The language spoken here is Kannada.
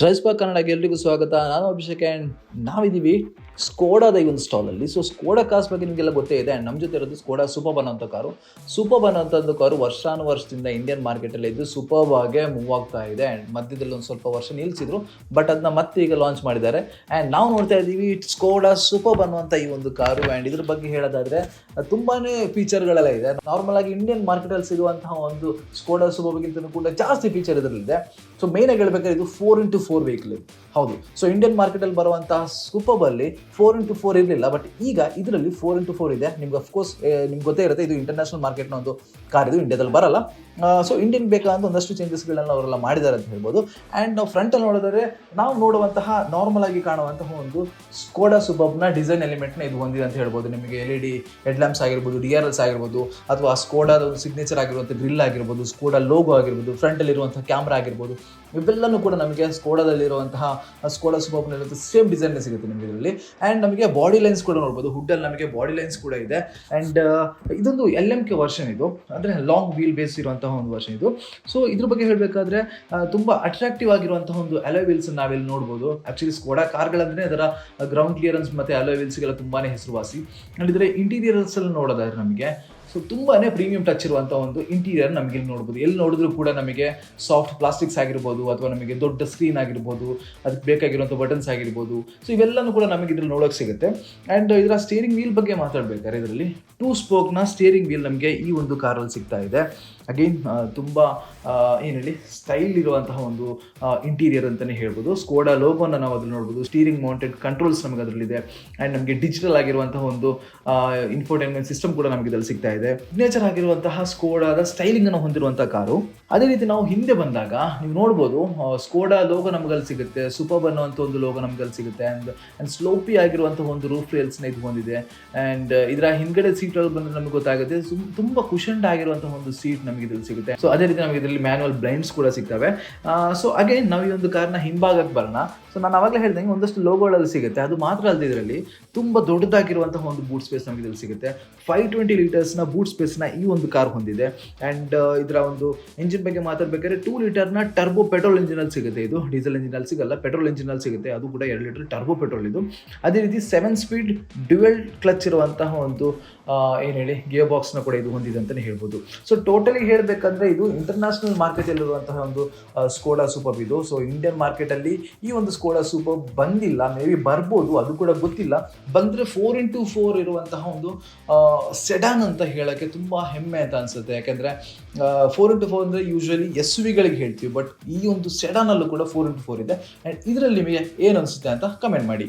ಡ್ರೈಸ್ಪಾ ಕನ್ನಡಕ್ಕೆ ಎಲ್ರಿಗೂ ಸ್ವಾಗತ. ನಾನು ಅಭಿಷೇಕ್ ಆ್ಯಂಡ್ ನಾವಿದ್ದೀವಿ ಸ್ಕೋಡಾದ ಈ ಒಂದು ಸ್ಟಾಲಲ್ಲಿ ಸೊ ಸ್ಕೋಡಾ ಕಾಸ್ ಬಗ್ಗೆ ನಿಮಗೆಲ್ಲ ಗೊತ್ತೇ ಇದೆ. ಆ್ಯಂಡ್ ನಮ್ಮ ಜೊತೆ ಇರೋದು ಸ್ಕೋಡಾ ಸೂಪರ್ ಬನ್ ಅಂತ car. Superb car car ವರ್ಷಾನುವರ್ಷದಿಂದ ಇಂಡಿಯನ್ ಮಾರ್ಕೆಟಲ್ಲಿ ಇದ್ದು ಸೂಪರ್ ಆಗಿ ಮೂವ್ ಆಗ್ತಾ ಇದೆ. ಆ್ಯಂಡ್ ಮಧ್ಯದಲ್ಲಿ ಒಂದು ಸ್ವಲ್ಪ ವರ್ಷ ನಿಲ್ಲಿಸಿದ್ರು ಬಟ್ ಅದನ್ನ ಮತ್ತೆ ಈಗ ಲಾಂಚ್ ಮಾಡಿದ್ದಾರೆ. ಆ್ಯಂಡ್ ನಾವು ನೋಡ್ತಾ ಇದ್ದೀವಿ ಸ್ಕೋಡಾ ಸೂಪರ್ ಬನ್ ಈ ಒಂದು ಕಾರು. ಆ್ಯಂಡ್ ಇದ್ರ ಬಗ್ಗೆ ಹೇಳೋದಾದ್ರೆ ತುಂಬಾ ಫೀಚರ್ಗಳೆಲ್ಲ ಇದೆ. ನಾರ್ಮಲ್ ಆಗಿ ಇಂಡಿಯನ್ ಮಾರ್ಕೆಟಲ್ಲಿ ಸಿಗುವಂತಹ ಒಂದು ಸ್ಕೋಡಾ ಸೂಪರ್ಗಿಂತ ಕೂಡ ಜಾಸ್ತಿ ಫೀಚರ್ ಇದರಲ್ಲಿದೆ ಸೊ ಮೇನ್ ಆಗಿ ಹೇಳ್ಬೇಕಾದ್ರೆ ಇದು ಫೋರ್ ಇಂಟು ಫೋರ್ ವೆಹಿಕಲ್ ಹೌದು. ಸೊ ಇಂಡಿಯನ್ ಮಾರ್ಕೆಟಲ್ಲಿ ಬರುವಂತಹ ಸೂಪರ್ಬಲ್ಲಿ ಫೋರ್ ಇಂಟು ಫೋರ್ ಇರಲಿಲ್ಲ ಬಟ್ ಈಗ ಇದರಲ್ಲಿ ಫೋರ್ ಇಂಟು ಫೋರ್ ಇದೆ. ನಿಮ್ಗೆ ಅಫ್ಕೋರ್ಸ್ ನಿಮ್ಗೆ ಗೊತ್ತೇ ಇರುತ್ತೆ, ಇದು ಇಂಟರ್ನ್ಯಾಷನಲ್ ಮಾರ್ಕೆಟ್ನ ಒಂದು ಕಾರ್ ಇದು ಇಂಡಿಯಾದಲ್ಲಿ ಬರಲ್ಲ. ಸೊ ಇಂಡಿಯನ್ ಬೇಕಾದ ಒಂದಷ್ಟು ಚೇಂಜಸ್ಗಳನ್ನ ಅವರೆಲ್ಲ ಮಾಡಿದ್ದಾರೆ ಅಂತ ಹೇಳ್ಬೋದು. ಆ್ಯಂಡ್ ನಾವು ಫ್ರಂಟಲ್ಲಿ ನೋಡಿದರೆ ನಾವು ನೋಡುವಂತಹ ನಾರ್ಮಲ್ ಆಗಿ ಕಾಣುವಂತಹ ಒಂದು ಸ್ಕೋಡಾ ಸುಬಬ್ನ ಡಿಸೈನ್ ಎಲಿಮೆಂಟ್ನ ಇದು ಹೊಂದಿದೆ ಅಂತ ಹೇಳ್ಬೋದು. ನಿಮಗೆ ಎಲ್ ಇ ಡಿ ಹೆಡ್ಲ್ಯಾಂಪ್ಸ್ ಆಗಿರ್ಬೋದು ಡಿ ಆರ್ ಎಲ್ಸ್ ಆಗಿರ್ಬೋದು, ಅಥವಾ ಸ್ಕೋಡಾದ ಒಂದು ಸಿಗ್ನೇಚರ್ ಆಗಿರುವಂಥ ಗ್ರಿಲ್ ಆಗಿರ್ಬೋದು ಸ್ಕೋಡಾ ಲೋಗೋ ಆಗಿರ್ಬೋದು ಫ್ರಂಟಲ್ಲಿ ಇರುವಂತಹ ಕ್ಯಾಮ್ರಾ ಆಗಿರ್ಬೋದು, ಇವೆಲ್ಲನೂ ಕೂಡ ನಮಗೆ ಸ್ಕೋಡಾದಲ್ಲಿರುವಂತಹ ಸ್ಕೋಡಾ ಸುಬಬ್ನಲ್ಲಿರುವಂಥ ಸೇಮ್ ಡಿಸೈನ್ ಸಿಗುತ್ತೆ ನಿಮಗೆ ಇದರಲ್ಲಿ. ಆ್ಯಂಡ್ ನಮಗೆ ಬಾಡಿ ಲೈನ್ಸ್ ಕೂಡ ನೋಡ್ಬೋದು. ಹುಡ್ಡಲ್ಲಿ ನಮಗೆ ಬಾಡಿ ಲೈನ್ಸ್ ಕೂಡ ಇದೆ. ಆ್ಯಂಡ್ ಇದೊಂದು ಎಲ್ ಎಂ ಕೆ ವರ್ಷನ್ ಇದು. ಅಂದರೆ ಲಾಂಗ್ ವೀಲ್ ಬೇಸ್ ಇರುವಂತಹ ಒಂದು ವರ್ಷನ್ ಇದು. ಸೊ ಇದ್ರ ಬಗ್ಗೆ ಹೇಳಬೇಕಾದ್ರೆ ತುಂಬ ಅಟ್ರಾಕ್ಟಿವ್ ಆಗಿರುವಂತಹ ಒಂದು ಅಲೋ ವೀಲ್ಸ್ ನಾವಿಲ್ಲಿ ನೋಡ್ಬೋದು. ಆ್ಯಕ್ಚುಲಿ ಸ್ಕೋಡಾ ಕಾರ್ಗಳಂದ್ರೆ ಅದರ ಗ್ರೌಂಡ್ ಕ್ಲಿಯರೆನ್ಸ್ ಮತ್ತೆ ಅಲೋ ವೀಲ್ಸ್ಗೆಲ್ಲ ತುಂಬಾ ಹೆಸರುವಾಸಿ. ಆ್ಯಂಡ್ ಇಂಟೀರಿಯರ್ಸ್ ಅಲ್ಲಿ ನೋಡೋದಾದ್ರೆ ನಮಗೆ ಸೊ ತುಂಬಾನೇ ಪ್ರೀಮಿಯಂ ಟಚ್ ಇರುವಂಥ ಒಂದು ಇಂಟೀರಿಯರ್ ನಮಗೆ ಇಲ್ಲಿ ನೋಡ್ಬೋದು. ಎಲ್ಲಿ ನೋಡಿದ್ರು ಕೂಡ ನಮಗೆ ಸಾಫ್ಟ್ ಪ್ಲಾಸ್ಟಿಕ್ಸ್ ಆಗಿರ್ಬೋದು ಅಥವಾ ನಮಗೆ ದೊಡ್ಡ ಸ್ಕ್ರೀನ್ ಆಗಿರ್ಬೋದು, ಅದಕ್ಕೆ ಬೇಕಾಗಿರುವಂಥ ಬಟನ್ಸ್ ಆಗಿರ್ಬೋದು. ಸೊ ಇವೆಲ್ಲನೂ ಕೂಡ ನಮಗೆ ಇದ್ರಲ್ಲಿ ನೋಡೋಕೆ ಸಿಗುತ್ತೆ. ಆ್ಯಂಡ್ ಇದರ ಸ್ಟೇರಿಂಗ್ ವೀಲ್ ಬಗ್ಗೆ ಮಾತಾಡಬೇಕಾದ್ರೆ, ಇದರಲ್ಲಿ ಟೂ ಸ್ಪೋಕ್ನ ಸ್ಟೇರಿಂಗ್ ವೀಲ್ ನಮಗೆ ಈ ಒಂದು ಕಾರಲ್ಲಿ ಸಿಗ್ತಾ ಇದೆ. ಅಗೈನ್ ತುಂಬ ಏನು ಹೇಳಿ ಸ್ಟೈಲ್ ಇರುವಂತಹ ಒಂದು ಇಂಟೀರಿಯರ್ ಅಂತಲೇ ಹೇಳ್ಬೋದು. ಸ್ಕೋಡಾ ಲೋಗೋನ ನಾವು ಅದ್ರಲ್ಲಿ ನೋಡ್ಬೋದು. ಸ್ಟೀರಿಂಗ್ ಮೌಂಟೆಡ್ ಕಂಟ್ರೋಲ್ಸ್ ನಮಗೆ ಅದರಲ್ಲಿದೆ. ಆ್ಯಂಡ್ ನಮಗೆ ಡಿಜಿಟಲ್ ಆಗಿರುವಂತಹ ಒಂದು ಇನ್ಫೋಟೈನ್ಮೆಂಟ್ ಸಿಸ್ಟಮ್ ಕೂಡ ನಮಗೆ ಇದರಲ್ಲಿ ಸಿಗ್ತಾ ಇದೆ. ಸಿಗ್ನೇಚರ್ ಆಗಿರುವಂತಹ ಸ್ಕೋಡಾದ ಸ್ಟೈಲಿಂಗ್ ಅನ್ನು ಹೊಂದಿರುವಂತಹ ಕಾರು. ಅದೇ ರೀತಿ ನಾವು ಹಿಂದೆ ಬಂದಾಗ ನೀವು ನೋಡ್ಬೋದು ಸ್ಕೋಡಾ ಲೋಗೋ ನಮಗಲ್ಲಿ ಸಿಗುತ್ತೆ. ಸೂಪರ್ ಅನ್ನುವಂಥ ಒಂದು ಲೋಗೋ ನಮಗಲ್ಲಿ ಸಿಗುತ್ತೆ. ಆ್ಯಂಡ್ ಆ್ಯಂಡ್ ಸ್ಲೋಪಿ ಆಗಿರುವಂಥ ಒಂದು ರೂಫ್ ರೇಲ್ಸ್ನ ಇದು ಹೊಂದಿದೆ. ಆ್ಯಂಡ್ ಇದರ ಹಿಂದ್ಗಡೆ ಸೀಟ್ಗಳು ಬಂದರೆ ನಮಗೆ ಗೊತ್ತಾಗುತ್ತೆ. ತುಂಬಾ ಕುಶನ್ಡ್ ಆಗಿರುವಂತಹ ಒಂದು ಸೀಟ್ ನಮಗೆ ಇದ್ರಲ್ಲಿ ಸಿಗುತ್ತೆ. ಸೊ ಅದೇ ರೀತಿ ನಮಗೆ ಇದರಲ್ಲಿ ಮ್ಯಾನುವಲ್ ಬ್ಲೈಂಡ್ಸ್ ಕೂಡ ಸಿಗ್ತವೆ. ಸೊ ಅಗೇನ್ ನಾವು ಈ ಒಂದು ಕಾರ್ನ ಹಿಂಭಾಗಕ್ಕೆ ಬರೋಣ. ಸೊ ನಾನು ಅವಾಗಲೇ ಹೇಳ್ದಂಗೆ ಒಂದಷ್ಟು ಲೋಗೋಗಳಲ್ಲಿ ಸಿಗುತ್ತೆ. ಅದು ಮಾತ್ರ ಅಲ್ಲದೆ ಇದರಲ್ಲಿ ತುಂಬ ದೊಡ್ಡದಾಗಿರುವಂತಹ ಒಂದು ಬೂಟ್ ಸ್ಪೇಸ್ ನಮಗೆ ಇದರಲ್ಲಿ ಸಿಗುತ್ತೆ. ಫೈವ್ ಟ್ವೆಂಟಿ ಲೀಟರ್ಸ್ನ ಬೂಟ್ ಸ್ಪೇಸ್ನ ಈ ಒಂದು ಕಾರ್ ಹೊಂದಿದೆ. ಆ್ಯಂಡ್ ಇದರ ಒಂದು ಇಂಜಿನ್ ಬಗ್ಗೆ ಮಾತಾಡಬೇಕಾದ್ರೆ ಟೂ ಲೀಟರ್ನ ಟರ್ಬೋ ಪೆಟ್ರೋಲ್ ಇಂಜಿನಲ್ಲಿ ಸಿಗುತ್ತೆ ಇದು. ಡೀಸೆಲ್ ಇಂಜಿನಲ್ಲಿ ಸಿಗಲ್ಲ ಪೆಟ್ರೋಲ್ ಇಂಜಿನಲ್ಲಿ ಸಿಗುತ್ತೆ. ಅದು ಕೂಡ ಎರಡು ಲೀಟರ್ ಟರ್ಬೋ ಪೆಟ್ರೋಲ್ ಇದು. ಅದೇ ರೀತಿ ಸೆವೆನ್ ಸ್ಪೀಡ್ ಡ್ಯುವೆಲ್ ಕ್ಲಚ್ ಇರುವಂತಹ ಒಂದು ಏನು ಹೇಳಿ ಗಿಯರ್ ಬಾಕ್ಸ್ನ ಕೂಡ ಇದು ಹೊಂದಿದೆ ಅಂತಲೇ ಹೇಳ್ಬೋದು. ಸೊ ಟೋಟಲಿ ಹೇಳಬೇಕಂದ್ರೆ ಇದು ಇಂಟರ್ನ್ಯಾಷನಲ್ ಮಾರ್ಕೆಟಲ್ಲಿರುವಂತಹ ಒಂದು ಸ್ಕೋಡಾ ಸೂಪರ್ ಇದು. ಸೊ ಇಂಡಿಯನ್ ಮಾರ್ಕೆಟಲ್ಲಿ ಈ ಒಂದು ಸ್ಕೋಡಾ ಸೂಪರ್ ಬಂದಿಲ್ಲ. ಮೇ ಬಿ ಬರ್ಬೋದು, ಅದು ಕೂಡ ಗೊತ್ತಿಲ್ಲ. ಬಂದರೆ ಫೋರ್ ಇಂಟು ಫೋರ್ ಇರುವಂತಹ ಒಂದು ಸೆಡಾನ್ ಅಂತ ಹೇಳೋಕ್ಕೆ ತುಂಬ ಹೆಮ್ಮೆ ಅಂತ ಅನಿಸುತ್ತೆ. ಯಾಕೆಂದರೆ ಫೋರ್ ಇಂಟು ಫೋರ್ ಅಂದರೆ ಯೂಶ್ವಲಿ ಎಸ್ ವಿಗಳಿಗೆ ಹೇಳ್ತೀವಿ. ಬಟ್ ಈ ಒಂದು ಸೆಡಾನಲ್ಲೂ ಕೂಡ ಫೋರ್ ಇಂಟು ಫೋರ್ ಇದೆ. ಆ್ಯಂಡ್ ಇದರಲ್ಲಿ ನಿಮಗೆ ಏನು ಅನಿಸುತ್ತೆ ಅಂತ ಕಮೆಂಟ್ ಮಾಡಿ.